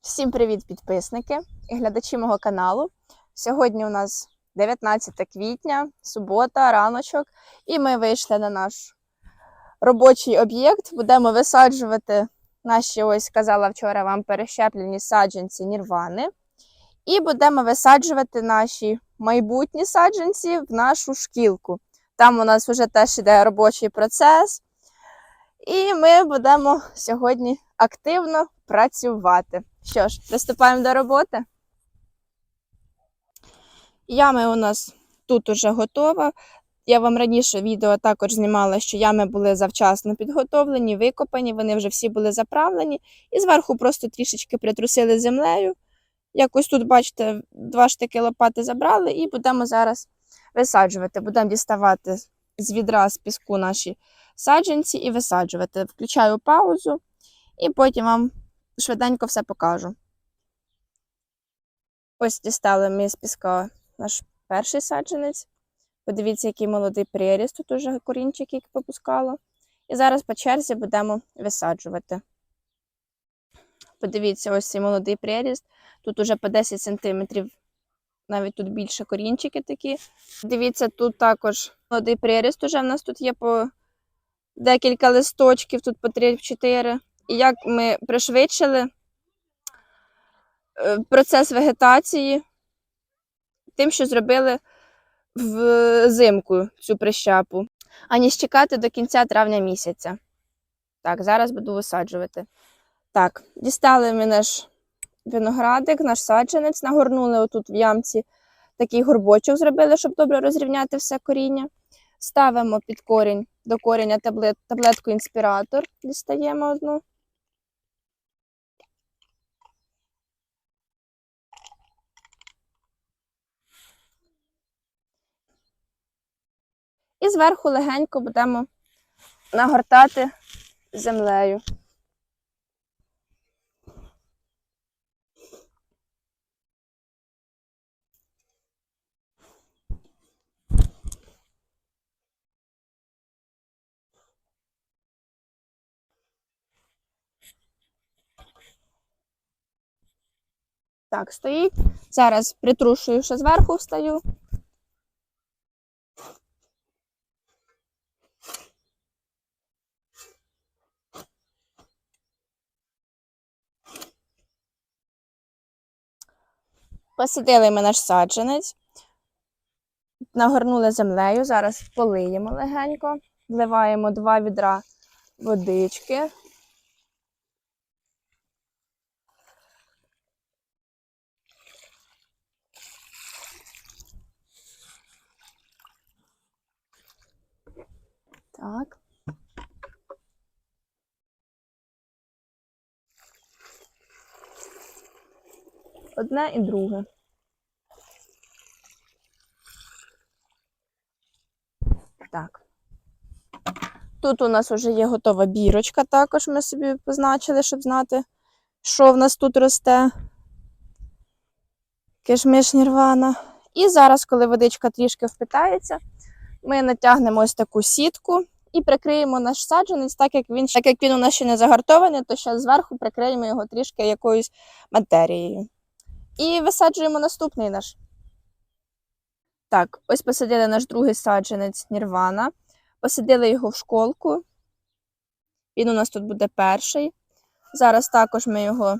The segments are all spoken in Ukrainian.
Всім привіт, підписники і глядачі мого каналу. Сьогодні у нас 19 квітня, субота, раночок, і ми вийшли на наш робочий об'єкт. Будемо висаджувати наші, ось казала вчора вам, перещеплені саджанці нірвани. І будемо висаджувати наші майбутні саджанці в нашу шкілку. Там у нас вже теж іде робочий процес. І ми будемо сьогодні активно працювати. Що ж, приступаємо до роботи. Ями у нас тут уже готова. Я вам раніше відео також знімала, що ями були завчасно підготовлені, викопані, вони вже всі були заправлені. І зверху просто трішечки притрусили землею. Якось тут, бачите, два штики лопати забрали, і будемо зараз висаджувати. Будемо діставати з відра з піску наші саджанці і висаджувати. Включаю паузу, і потім вам швиденько все покажу. Ось дістали ми з піска наш перший саджанець. Подивіться, який молодий приріст, тут уже корінчик як попускало. І зараз по черзі будемо висаджувати. Подивіться, ось цей молодий приріст. Тут уже по 10 см, навіть тут більше корінчики такі. Дивіться, тут також молодий приріст. Уже в нас тут є по декілька листочків, тут по 3-4. І як ми пришвидшили е, процес вегетації тим, що зробили взимку цю прищепу, аніж чекати до кінця травня місяця. Так, зараз буду висаджувати. Так, дістали ми наш виноградик, наш саджанець, нагорнули отут в ямці такий горбочок зробили, щоб добре розрівняти все коріння. Ставимо під корінь до коріння таблет, таблетку інспіратор, дістаємо одну. І зверху легенько будемо нагортати землею. Так, стоїть. Зараз притрушую, ще зверху встаю. Посадили ми наш саджанець, нагорнули землею, зараз полиємо легенько, вливаємо два відра водички. Так. Одне і друге. Так. Тут у нас вже є готова бірочка, також ми собі позначили, щоб знати, що в нас тут росте. Кишмиш нірвана. І зараз, коли водичка трішки впитається, ми натягнемо ось таку сітку і прикриємо наш саджанець, так як він так як він у нас ще не загартований, то ще зверху прикриємо його трішки якоюсь матерією. І висаджуємо наступний наш. Так, ось посадили наш другий саджанець Нірвана. Посадили його в школку. Він у нас тут буде перший. Зараз також ми його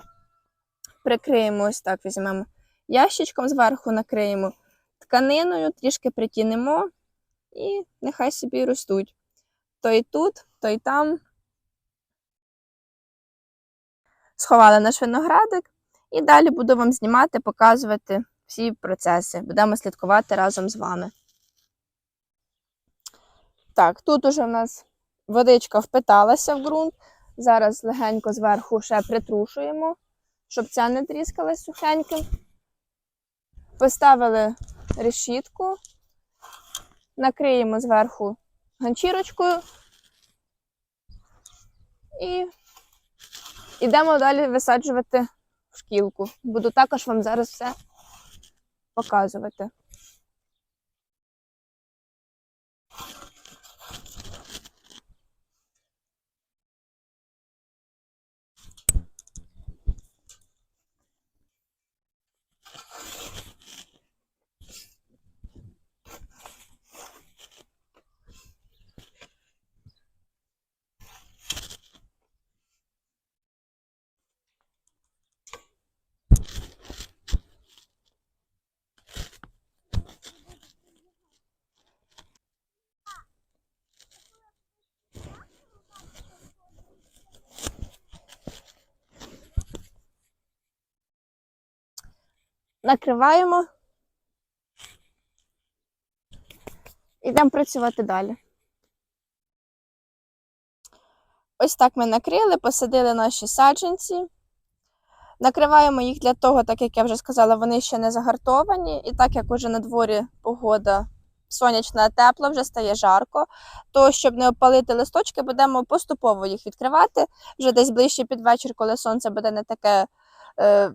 прикриємо, ось так візьмемо ящичком, зверху накриємо тканиною, трішки притінемо і нехай собі ростуть. То і тут, то і там. Сховали наш виноградик. І далі буду вам знімати, показувати всі процеси. Будемо слідкувати разом з вами. Так, тут уже в нас водичка впиталася в ґрунт. Зараз легенько зверху ще притрушуємо, щоб ця не тріскалась сухеньким. Поставили решітку, накриємо зверху ганчірочкою і йдемо далі висаджувати шкілку. Буду також вам зараз все показувати. Накриваємо. Йдемо працювати далі. Ось так ми накрили, посадили наші саджанці. Накриваємо їх для того, так як я вже сказала, вони ще не загартовані. І так як уже на дворі погода сонячна, тепла, вже стає жарко, то щоб не опалити листочки, будемо поступово їх відкривати. Вже десь ближче під вечір, коли сонце буде не таке е,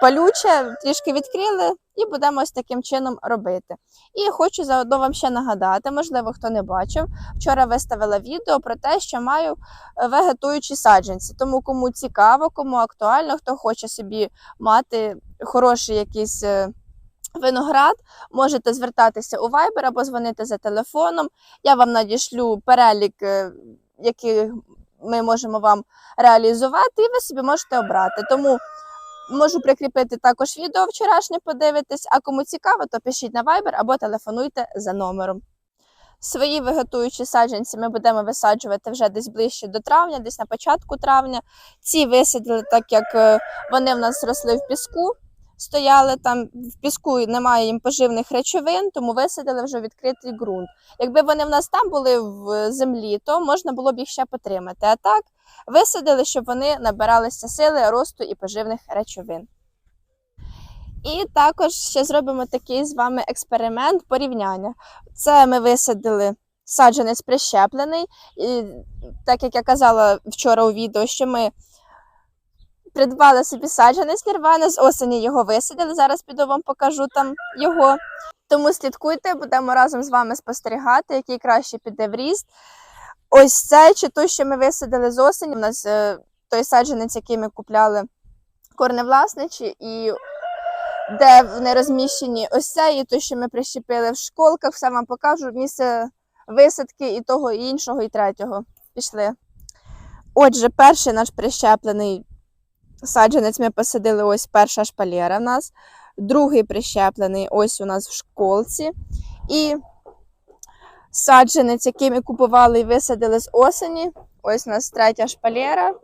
палюче, трішки відкрили і будемо ось таким чином робити. І хочу заодно вам ще нагадати, можливо, хто не бачив. Вчора виставила відео про те, що маю е, вегетуючі саджанці. Тому кому цікаво, кому актуально, хто хоче собі мати хороший якийсь. е, Виноград можете звертатися у Viber або дзвонити за телефоном. Я вам надішлю перелік, е, який ми можемо вам реалізувати, і ви собі можете обрати. Тому можу прикріпити також відео вчорашнє, подивитись. А кому цікаво, то пишіть на Viber або телефонуйте за номером. Свої вегетуючі саджанці ми будемо висаджувати вже десь ближче до травня, десь на початку травня. Ці висадили, так як е, вони в нас росли в піску, стояли там в піску, і немає їм поживних речовин, тому висадили вже відкритий ґрунт. Якби вони в нас там були в землі, то можна було б їх ще потримати. А так висадили, щоб вони набиралися сили росту і поживних речовин. І також ще зробимо такий з вами експеримент порівняння. Це ми висадили саджанець прищеплений. І так як я казала вчора у відео, що ми придбали собі саджанець нірвани, з осені його висадили. Зараз піду вам покажу там його. Тому слідкуйте, будемо разом з вами спостерігати, який краще піде в ріст. Ось це чи той, що ми висадили з осені. У нас е, той саджанець, який ми купляли корневласничі, і де вони розміщені ось це, і той, що ми прищепили в школках, все вам покажу. Місце висадки і того, і іншого, і третього. Пішли. Отже, перший наш прищеплений саджанець ми посадили ось перша шпалера в нас. Другий прищеплений ось у нас в школці. І саджанець, який ми купували і висадили з осені. Ось у нас третя шпалера.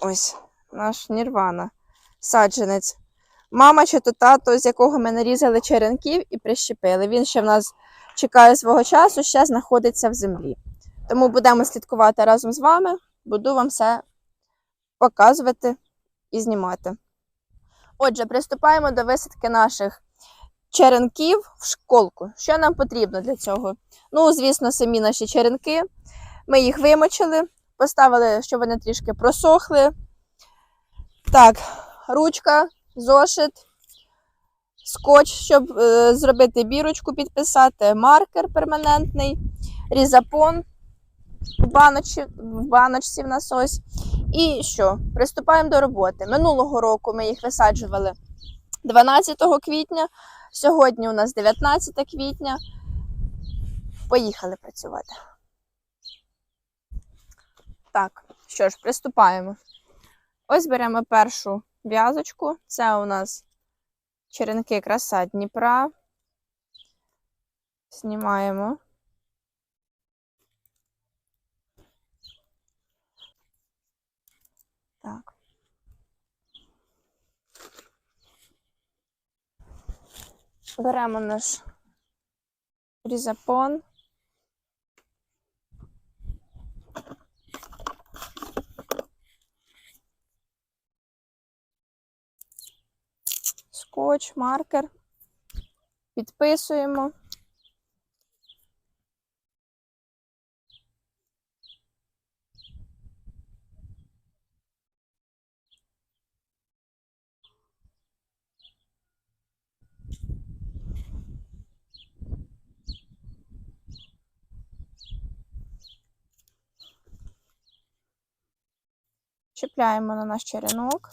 Ось наш Нірвана. Саджанець. Мама чи то тато, з якого ми нарізали черенків і прищепили. Він ще в нас чекає свого часу, ще знаходиться в землі. Тому будемо слідкувати разом з вами. Буду вам все показувати і знімати. Отже, приступаємо до висадки наших черенків в школку. Що нам потрібно для цього? Ну, звісно, самі наші черенки. Ми їх вимочили, поставили, щоб вони трішки просохли. Так, ручка, зошит, скотч, щоб е, зробити бірочку, підписати, маркер перманентний, різапон в баночці, в баночці в нас ось. І що? Приступаємо до роботи. Минулого року ми їх висаджували 12 квітня. Сьогодні у нас 19 квітня. Поїхали працювати. Так, що ж, приступаємо. Ось беремо першу в'язочку. Це у нас черенки краса Дніпра. Знімаємо. Беремо наш різапон. Скотч, маркер. Підписуємо. Чіпляємо на наш черенок.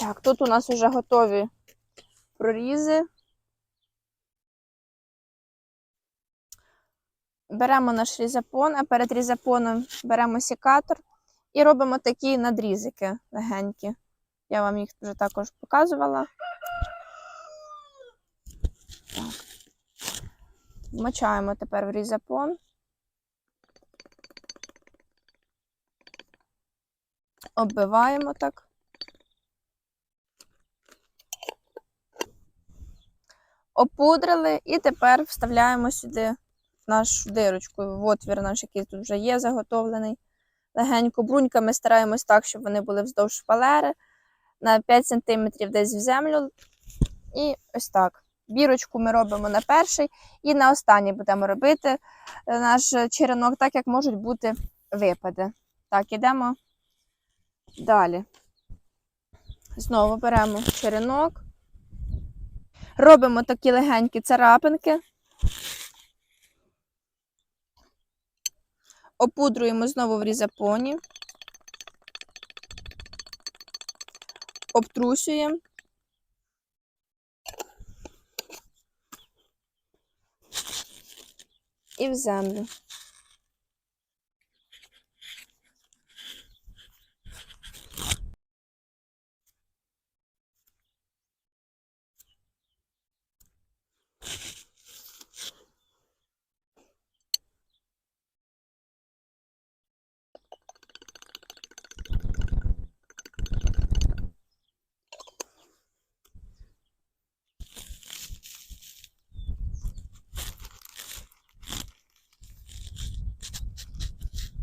Так, тут у нас вже готові прорізи. Беремо наш різапон, а перед різапоном беремо секатор І робимо такі надрізики легенькі. Я вам їх вже також показувала. Вмочаємо тепер в різапон. Оббиваємо так. Опудрили і тепер вставляємо сюди нашу дирочку, в отвір наш, який тут вже є заготовлений. Легенько бруньками стараємось так, щоб вони були вздовж шпалери на 5 см десь в землю. І ось так. Бірочку ми робимо на перший і на останній будемо робити е, наш черенок, так як можуть бути випади. Так, ідемо далі. Знову беремо черенок. Робимо такі легенькі царапинки. Опудруємо знову в різапоні. Обтрусюємо. І в землю.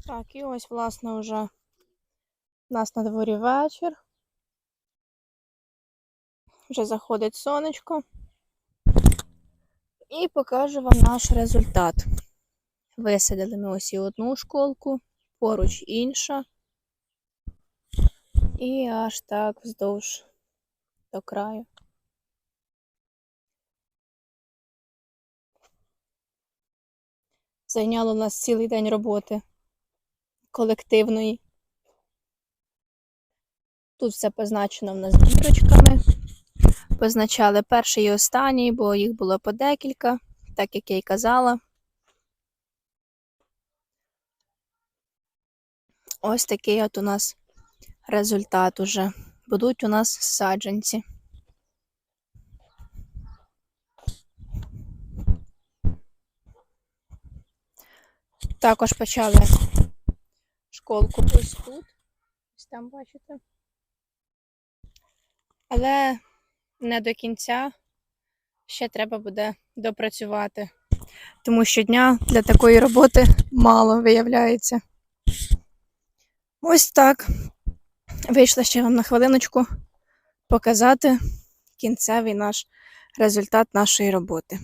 Так, і ось, власне, вже у нас на дворі вечір. Вже заходить сонечко. І покажу вам наш результат. Висадили ми ось і одну школку, поруч інша. І аж так вздовж до краю. Зайняло нас цілий день роботи колективної. Тут все позначено в нас дірочками. Позначали перший і останній, бо їх було по декілька, так як я й казала. Ось такий от у нас результат уже. Будуть у нас саджанці. Також почали школку ось тут. Ось там бачите. Але не до кінця ще треба буде допрацювати. Тому що дня для такої роботи мало виявляється. Ось так. Вийшла ще вам на хвилиночку показати кінцевий наш результат нашої роботи.